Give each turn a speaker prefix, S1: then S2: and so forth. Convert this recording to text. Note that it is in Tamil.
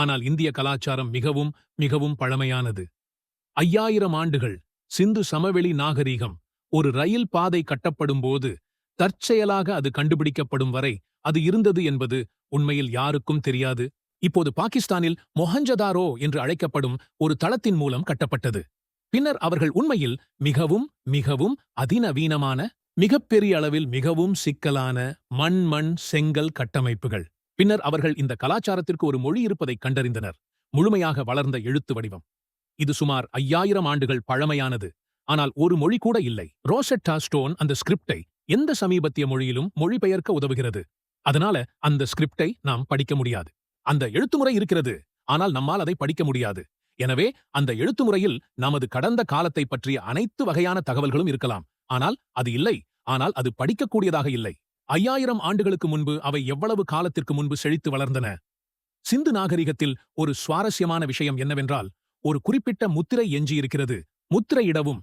S1: ஆனால் இந்திய கலாச்சாரம் மிகவும் மிகவும் பழமையானது. ஐயாயிரம் ஆண்டுகள் சிந்து சமவெளி நாகரீகம் ஒரு ரயில் பாதை கட்டப்படும்போது தற்செயலாக அது கண்டுபிடிக்கப்படும் வரை அது இருந்தது என்பது உண்மையில் யாருக்கும் தெரியாது. இப்போது பாகிஸ்தானில் மொஹஞ்சதாரோ என்று அழைக்கப்படும் ஒரு தளத்தின் மூலம் கட்டப்பட்டது. பின்னர் அவர்கள் உண்மையில் மிகவும் மிகவும் அதிநவீனமான மிகப்பெரிய அளவில் மிகவும் சிக்கலான மண் மண் செங்கல் கட்டமைப்புகள். பின்னர் அவர்கள் இந்த கலாச்சாரத்திற்கு ஒரு மொழி இருப்பதைக் கண்டறிந்தனர். முழுமையாக வளர்ந்த எழுத்து வடிவம். இது சுமார் ஐயாயிரம் ஆண்டுகள் பழமையானது. ஆனால் ஒரு மொழி கூட இல்லை. ரோசெட்டா ஸ்டோன் அந்த ஸ்கிரிப்டை எந்த சமீபத்திய மொழியிலும் மொழிபெயர்க்க உதவுகிறது. அதனால அந்த ஸ்கிரிப்டை நாம் படிக்க முடியாது. அந்த எழுத்துமுறை இருக்கிறது. ஆனால் நம்மால் அதை படிக்க முடியாது. எனவே அந்த எழுத்துமுறையில் நமது கடந்த காலத்தை பற்றிய அனைத்து வகையான தகவல்களும் இருக்கலாம். ஆனால் அது இல்லை. ஆனால் அது படிக்கக்கூடியதாக இல்லை. ஐயாயிரம் ஆண்டுகளுக்கு முன்பு அவை எவ்வளவு காலத்திற்கு முன்பு செழித்து வளர்ந்தன? சிந்து நாகரிகத்தில் ஒரு சுவாரஸ்யமான விஷயம் என்னவென்றால் ஒரு குறிப்பிட்ட முத்திரை எஞ்சியிருக்கிறது. முத்திரையிடவும்